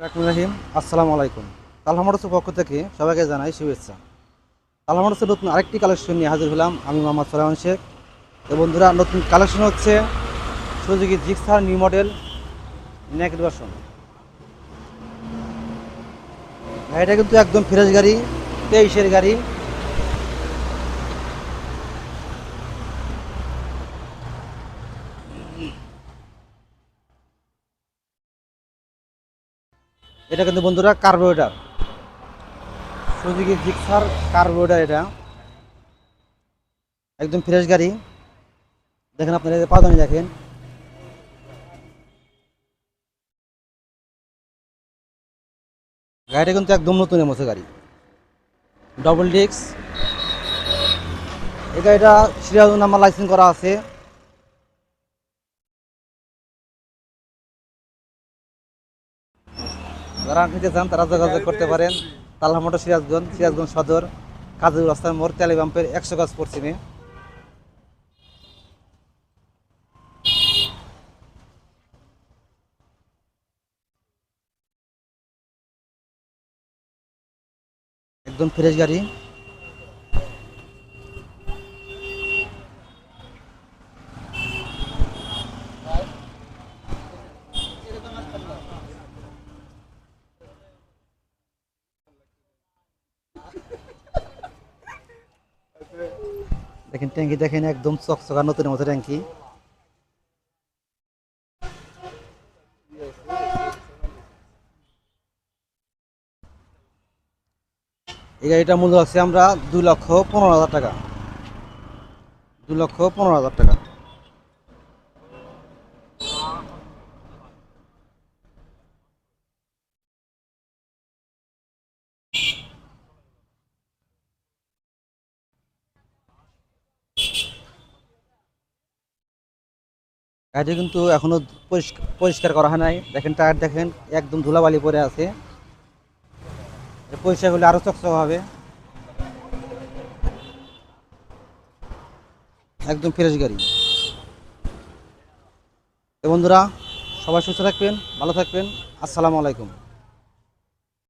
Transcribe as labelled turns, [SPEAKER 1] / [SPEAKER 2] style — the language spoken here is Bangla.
[SPEAKER 1] রাহিম, আসসালামু আলাইকুম। তালহামরসের পক্ষ থেকে সবাইকে জানাই শুভেচ্ছা। তালহামরসের নতুন আরেকটি কালেকশন নিয়ে হাজির হলাম আমি মোহাম্মদ সালামান শেখ। এবং বন্ধুরা, নতুন কালেকশন হচ্ছে Suzuki Gixxer new model naked version. গাড়িটা কিন্তু একদম ফ্রেশ গাড়ি, তেইশের গাড়ি। এটা কিন্তু বন্ধুরা কার্বোরেটার। সুজুকি জিক্সার কার্বোরেটার এটা। একদম ফ্রেশ গাড়ি। দেখেন আপনারা পাদানি দেখেন। গাড়িটা কিন্তু একদম নতুনের মতো গাড়ি। ডবল ডিস্ক এই গাড়িটা সিরিয়াল নাম্বার লাইসেন্স করা আছে। যারা নিতে চান তারা যোগাযোগ করতে পারেন। তালহামোটা সিরাজগঞ্জ সিরাজগঞ্জ সদর কাজুর রাস্তার মোড়, তেলিবাম্পের একশো গাছ পশ্চিমে। একদম ফ্রেশ গাড়ি। দেখেন, ট্যাঙ্কি দেখেন, একদম চকচকা নতুন মতো ট্যাঙ্কি। এই গাড়িটা মূল্য আছে আমরা দুই লক্ষ পনেরো হাজার টাকা। দুই লক্ষ পনেরো হাজার টাকা। গাড়িটা কিন্তু এখনও পরিষ্কার করা হয় নাই। দেখেন টায়ার দেখেন, একদম ধুলাবালি পরে আছে। পরিষ্কার হলে আরও চকচক হবে। একদম ফ্রেশ গাড়ি। বন্ধুরা, সবাই সুস্থ থাকবেন, ভালো থাকবেন। আসসালামু আলাইকুম।